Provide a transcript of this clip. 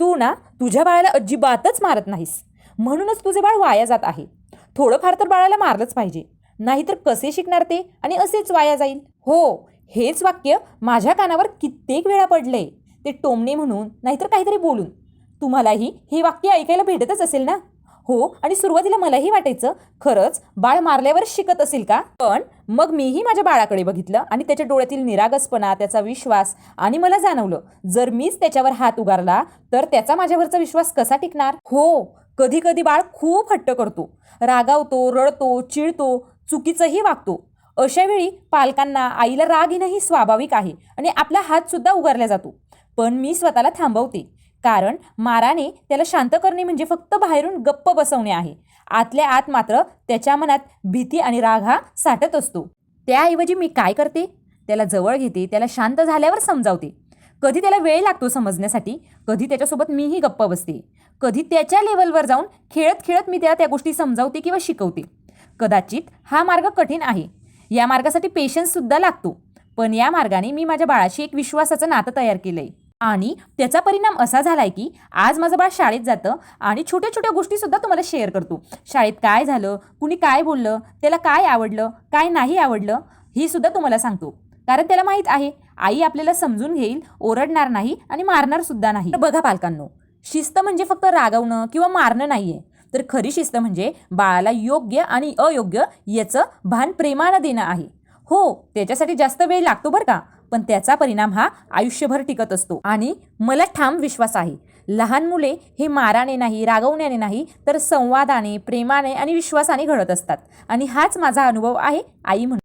तू ना तुझ्या बाळाला अजिबातच मारत नाहीस. म्हणूनच तुझे बाळ वाया जात आहे. थोडंफार तर बाळाला मारलंच पाहिजे. नाहीतर कसे शिकणार ते? आणि असेच वाया जाईल. हो हेच वाक्य माझ्या कानावर कित्येक वेळा पडलंय. ते टोमणे म्हणून नाहीतर काहीतरी बोलून. तुम्हालाही हे वाक्य ऐकायला भेटतच असेल ना? हो आणि सुरुवातीला मलाही वाटायचं खरंच बाळ मारल्यावर शिकत असेल का? पण मग मीही माझ्या बाळाकडे बघितलं आणि त्याच्या डोळ्यातील निरागसपणा त्याचा विश्वास आणि मला जाणवलं जर मीच त्याच्यावर हात उगारला तर त्याचा माझ्यावरचा विश्वास कसा टिकणार? हो कधी कधी बाळ खूप हट्ट करतो. रागावतो रडतो चिडतो चुकीचंही वागतो. अशा वेळी पालकांना आईला राग येणंही स्वाभाविक आहे आणि आपला हातसुद्धा उगारला जातो. पण मी स्वतःला थांबवते. कारण माराने त्याला शांत करणे म्हणजे फक्त बाहेरून गप्प बसवणे आहे. आतल्या आत मात्र त्याच्या मनात भीती आणि राग हा साठत असतो. त्याऐवजी मी काय करते? त्याला जवळ घेते त्याला शांत झाल्यावर समजावते. कधी त्याला वेळ लागतो समजण्यासाठी कधी त्याच्यासोबत मीही गप्प बसते. कधी त्याच्या लेवलवर जाऊन खेळत खेळत मी त्याला त्या गोष्टी समजावते किंवा शिकवते. कदाचित हा मार्ग कठीण आहे. या मार्गासाठी पेशन्ससुद्धा लागतो. पण या मार्गाने मी माझ्या बाळाशी एक विश्वासाचं नातं तयार केलं आहे आणि त्याचा परिणाम असा झाला आहे की आज माझं बाळ शाळेत जातं आणि छोट्या छोट्या गोष्टीसुद्धा तुम्हाला शेअर करतो. शाळेत काय झालं? कुणी काय बोललं? त्याला काय आवडलं? काय नाही आवडलं? ही सुद्धा तुम्हाला सांगतो. कारण त्याला माहीत आहे आई आपल्याला समजून घेईल ओरडणार नाही आणि मारणार सुद्धा नाही. तर बघा पालकांनो शिस्त म्हणजे फक्त रागवणं किंवा मारणं नाही आहे तर खरी शिस्त म्हणजे बाळाला योग्य आणि अयोग्य याचं भान प्रेमानं देणं आहे. हो त्याच्यासाठी जास्त वेळ लागतो बरं का? पण त्याचा परिणाम हा आयुष्यभर टिकत असतो. आणि मला ठाम विश्वास आहे. लहान मुले हे माराने नाही रागवण्याने नाही तर संवादाने प्रेमाने आणि विश्वासाने घडत असतात. आणि हाच माझा अनुभव आहे आई म्हणून.